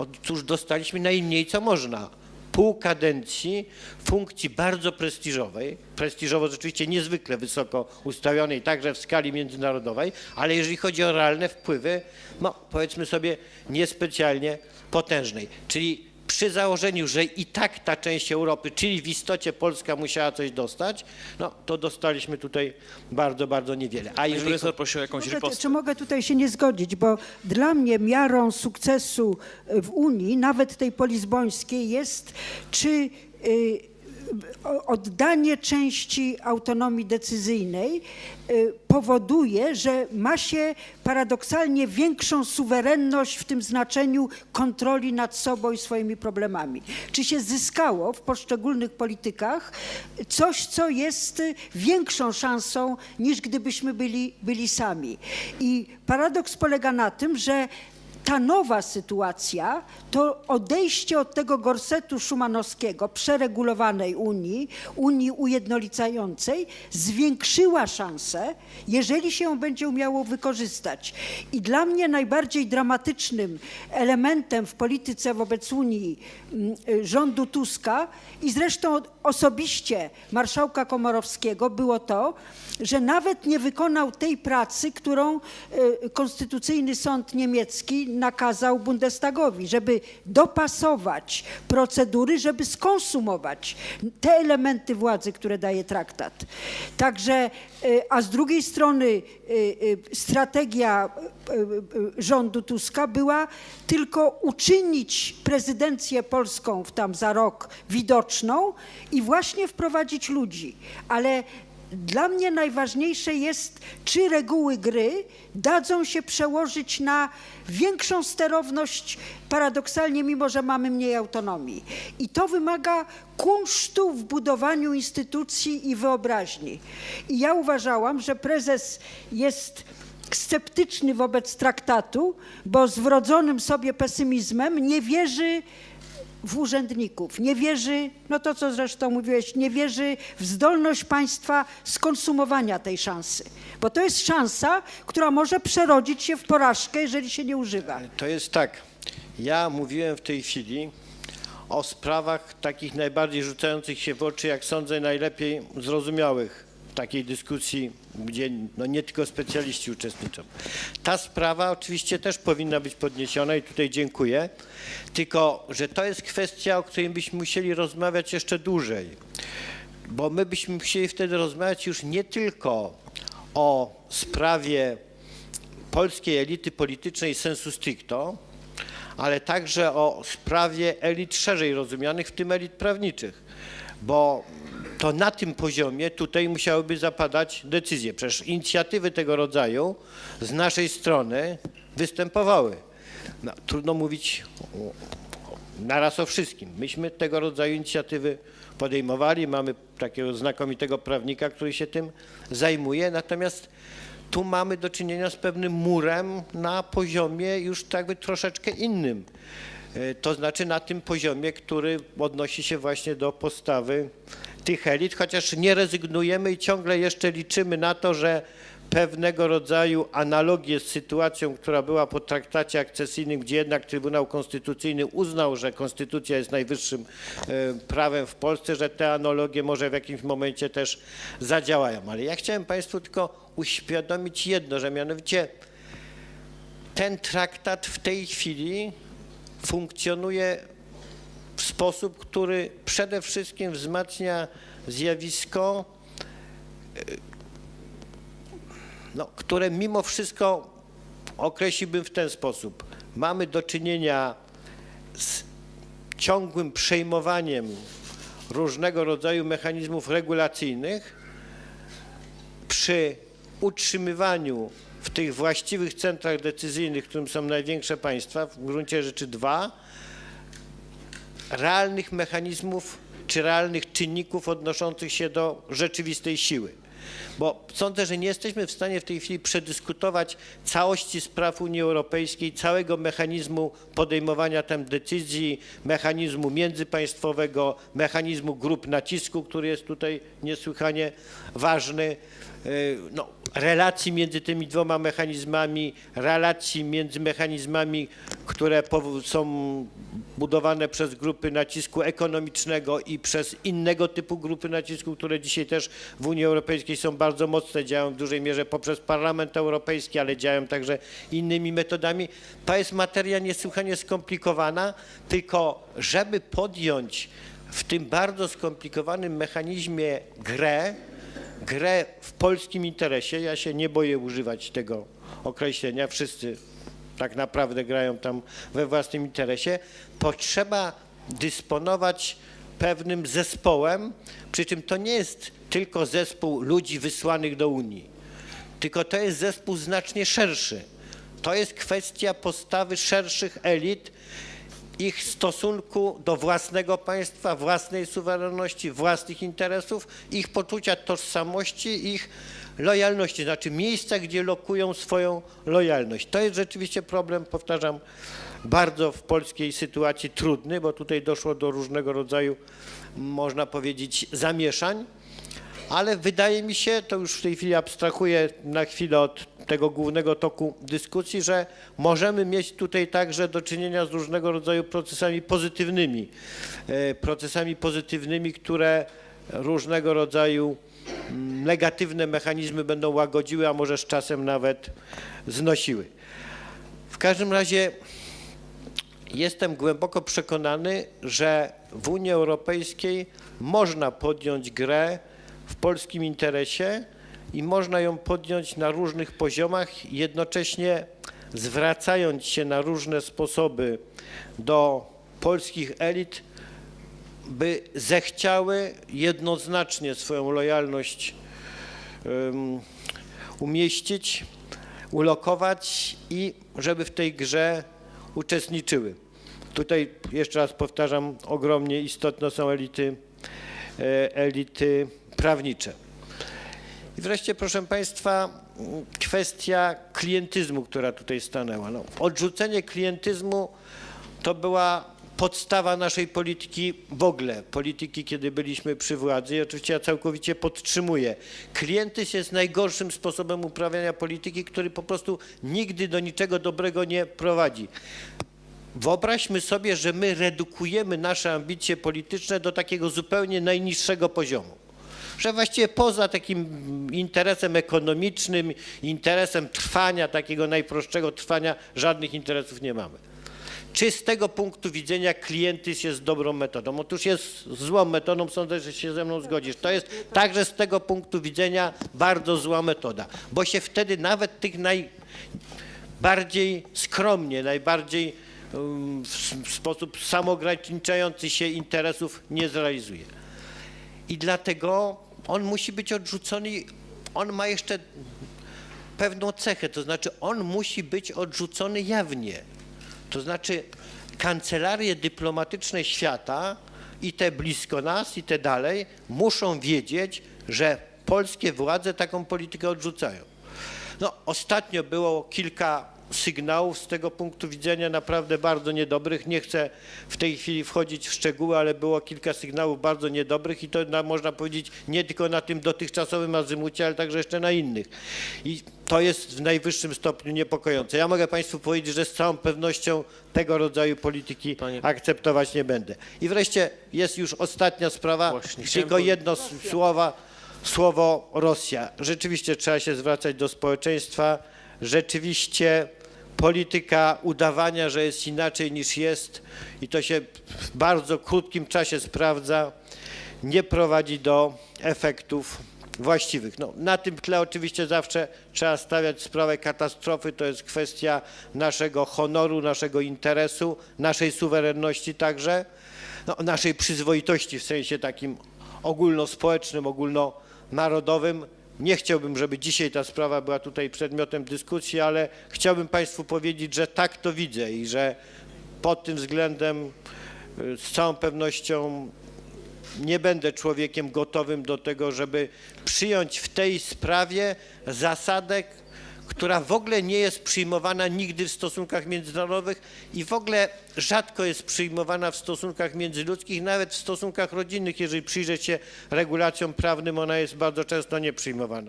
Otóż dostaliśmy najmniej co można. Pół kadencji funkcji bardzo prestiżowej, prestiżowo rzeczywiście niezwykle wysoko ustawionej także w skali międzynarodowej, ale jeżeli chodzi o realne wpływy, no powiedzmy sobie niespecjalnie potężnej. Czyli przy założeniu, że i tak ta część Europy, czyli w istocie Polska musiała coś dostać, no to dostaliśmy tutaj bardzo, bardzo niewiele. A jeżeli profesor prosił o jakąś Może, czy mogę tutaj się nie zgodzić, bo dla mnie miarą sukcesu w Unii, nawet tej polizbońskiej, jest czy y, o- oddanie części autonomii decyzyjnej y, powoduje, że ma się paradoksalnie większą suwerenność w tym znaczeniu kontroli nad sobą i swoimi problemami. Czy się zyskało w poszczególnych politykach coś, co jest większą szansą niż gdybyśmy byli, byli sami. I paradoks polega na tym, że ta nowa sytuacja to odejście od tego gorsetu szumanowskiego, przeregulowanej Unii, Unii ujednolicającej, zwiększyła szansę, jeżeli się ją będzie umiało wykorzystać. I dla mnie najbardziej dramatycznym elementem w polityce wobec Unii mm, rządu Tuska i zresztą osobiście marszałka Komorowskiego było to, że nawet nie wykonał tej pracy, którą y, Konstytucyjny Sąd Niemiecki nakazał Bundestagowi, żeby dopasować procedury, żeby skonsumować te elementy władzy, które daje traktat. Także, y, a z drugiej strony y, y, strategia rządu Tuska była tylko uczynić prezydencję polską w tam za rok widoczną i właśnie wprowadzić ludzi. Ale dla mnie najważniejsze jest, czy reguły gry dadzą się przełożyć na większą sterowność, paradoksalnie, mimo że mamy mniej autonomii. I to wymaga kunsztu w budowaniu instytucji i wyobraźni. I ja uważałam, że prezes jest sceptyczny wobec traktatu, bo z wrodzonym sobie pesymizmem nie wierzy w urzędników, nie wierzy, no to co zresztą mówiłeś, nie wierzy w zdolność państwa skonsumowania tej szansy. Bo to jest szansa, która może przerodzić się w porażkę, jeżeli się nie używa. To jest tak. Ja mówiłem w tej chwili o sprawach takich najbardziej rzucających się w oczy, jak sądzę, najlepiej zrozumiałych w takiej dyskusji, gdzie no nie tylko specjaliści uczestniczą. Ta sprawa oczywiście też powinna być podniesiona i tutaj dziękuję, tylko że to jest kwestia, o której byśmy musieli rozmawiać jeszcze dłużej, bo my byśmy musieli wtedy rozmawiać już nie tylko o sprawie polskiej elity politycznej sensu stricto, ale także o sprawie elit szerzej rozumianych, w tym elit prawniczych, bo to na tym poziomie tutaj musiałyby zapadać decyzje. Przecież inicjatywy tego rodzaju z naszej strony występowały. No, trudno mówić naraz o wszystkim. Myśmy tego rodzaju inicjatywy podejmowali, mamy takiego znakomitego prawnika, który się tym zajmuje, natomiast tu mamy do czynienia z pewnym murem na poziomie już jakby troszeczkę innym. E, To znaczy na tym poziomie, który odnosi się właśnie do postawy tych elit, chociaż nie rezygnujemy i ciągle jeszcze liczymy na to, że pewnego rodzaju analogie z sytuacją, która była po traktacie akcesyjnym, gdzie jednak Trybunał Konstytucyjny uznał, że konstytucja jest najwyższym e, prawem w Polsce, że te analogie może w jakimś momencie też zadziałają. Ale ja chciałem Państwu tylko uświadomić jedno, że mianowicie ten traktat w tej chwili funkcjonuje w sposób, który przede wszystkim wzmacnia zjawisko, e, no, które mimo wszystko określiłbym w ten sposób. Mamy do czynienia z ciągłym przejmowaniem różnego rodzaju mechanizmów regulacyjnych przy utrzymywaniu w tych właściwych centrach decyzyjnych, którym są największe państwa, w gruncie rzeczy dwa, realnych mechanizmów czy realnych czynników odnoszących się do rzeczywistej siły. Bo sądzę, że nie jesteśmy w stanie w tej chwili przedyskutować całości spraw Unii Europejskiej, całego mechanizmu podejmowania tam decyzji, mechanizmu międzypaństwowego, mechanizmu grup nacisku, który jest tutaj niesłychanie ważny no, relacji między tymi dwoma mechanizmami, relacji między mechanizmami, które są budowane przez grupy nacisku ekonomicznego i przez innego typu grupy nacisku, które dzisiaj też w Unii Europejskiej są bardzo mocne, działają w dużej mierze poprzez Parlament Europejski, ale działają także innymi metodami. To jest materia niesłychanie skomplikowana, tylko żeby podjąć w tym bardzo skomplikowanym mechanizmie grę, grę w polskim interesie. Ja się nie boję używać tego określenia. Wszyscy tak naprawdę grają tam we własnym interesie. Potrzeba dysponować pewnym zespołem, przy czym to nie jest tylko zespół ludzi wysłanych do Unii, tylko to jest zespół znacznie szerszy. To jest kwestia postawy szerszych elit, ich stosunku do własnego państwa, własnej suwerenności, własnych interesów, ich poczucia tożsamości, ich lojalności, znaczy miejsca, gdzie lokują swoją lojalność. To jest rzeczywiście problem, powtarzam, bardzo w polskiej sytuacji trudny, bo tutaj doszło do różnego rodzaju, można powiedzieć, zamieszań. Ale wydaje mi się, to już w tej chwili abstrahuję na chwilę od tego głównego toku dyskusji, że możemy mieć tutaj także do czynienia z różnego rodzaju procesami pozytywnymi. e, Procesami pozytywnymi, które różnego rodzaju mm, negatywne mechanizmy będą łagodziły, a może z czasem nawet znosiły. W każdym razie Jestem głęboko przekonany, że w Unii Europejskiej można podjąć grę w polskim interesie i można ją podjąć na różnych poziomach, jednocześnie zwracając się na różne sposoby do polskich elit, by zechciały jednoznacznie swoją lojalność um, umieścić, ulokować i żeby w tej grze uczestniczyły. Tutaj jeszcze raz powtarzam, ogromnie istotne są elity, e, elity prawnicze. I wreszcie, proszę Państwa, kwestia klientyzmu, która tutaj stanęła. No, odrzucenie klientyzmu to była podstawa naszej polityki w ogóle, polityki, kiedy byliśmy przy władzy. I oczywiście ja całkowicie podtrzymuję. Klientyzm jest najgorszym sposobem uprawiania polityki, który po prostu nigdy do niczego dobrego nie prowadzi. Wyobraźmy sobie, że my redukujemy nasze ambicje polityczne do takiego zupełnie najniższego poziomu. Że właściwie poza takim interesem ekonomicznym, interesem trwania, takiego najprostszego trwania, żadnych interesów nie mamy. Czy z tego punktu widzenia klientyzm jest dobrą metodą? Otóż jest złą metodą, sądzę, że się ze mną zgodzisz. To jest także z tego punktu widzenia bardzo zła metoda, bo się wtedy nawet tych najbardziej skromnie, najbardziej um, w, sposób samograniczający się interesów nie zrealizuje. I dlatego on musi być odrzucony. On ma jeszcze pewną cechę, to znaczy on musi być odrzucony jawnie. To znaczy kancelarie dyplomatyczne świata i te blisko nas, i te dalej muszą wiedzieć, że polskie władze taką politykę odrzucają. No, ostatnio było kilka sygnałów z tego punktu widzenia naprawdę bardzo niedobrych. Nie chcę w tej chwili wchodzić w szczegóły, ale było kilka sygnałów bardzo niedobrych i to na, można powiedzieć nie tylko na tym dotychczasowym azymucie, ale także jeszcze na innych. I to jest w najwyższym stopniu niepokojące. Ja mogę Państwu powiedzieć, że z całą pewnością tego rodzaju polityki Panie- akceptować nie będę. I wreszcie jest już ostatnia sprawa, Właśnie, tylko jedno s- słowa, słowo Rosja. Rzeczywiście trzeba się zwracać do społeczeństwa. Rzeczywiście polityka udawania, że jest inaczej niż jest i to się w bardzo krótkim czasie sprawdza, nie prowadzi do efektów właściwych. No, na tym tle oczywiście zawsze trzeba stawiać sprawę katastrofy. To jest kwestia naszego honoru, naszego interesu, naszej suwerenności także, no, naszej przyzwoitości w sensie takim ogólnospołecznym, ogólnonarodowym. Nie chciałbym, żeby dzisiaj ta sprawa była tutaj przedmiotem dyskusji, ale chciałbym Państwu powiedzieć, że tak to widzę i że pod tym względem y, z całą pewnością nie będę człowiekiem gotowym do tego, żeby przyjąć w tej sprawie zasadę, która w ogóle nie jest przyjmowana nigdy w stosunkach międzynarodowych i w ogóle rzadko jest przyjmowana w stosunkach międzyludzkich, nawet w stosunkach rodzinnych. Jeżeli przyjrzeć się regulacjom prawnym, ona jest bardzo często nieprzyjmowana.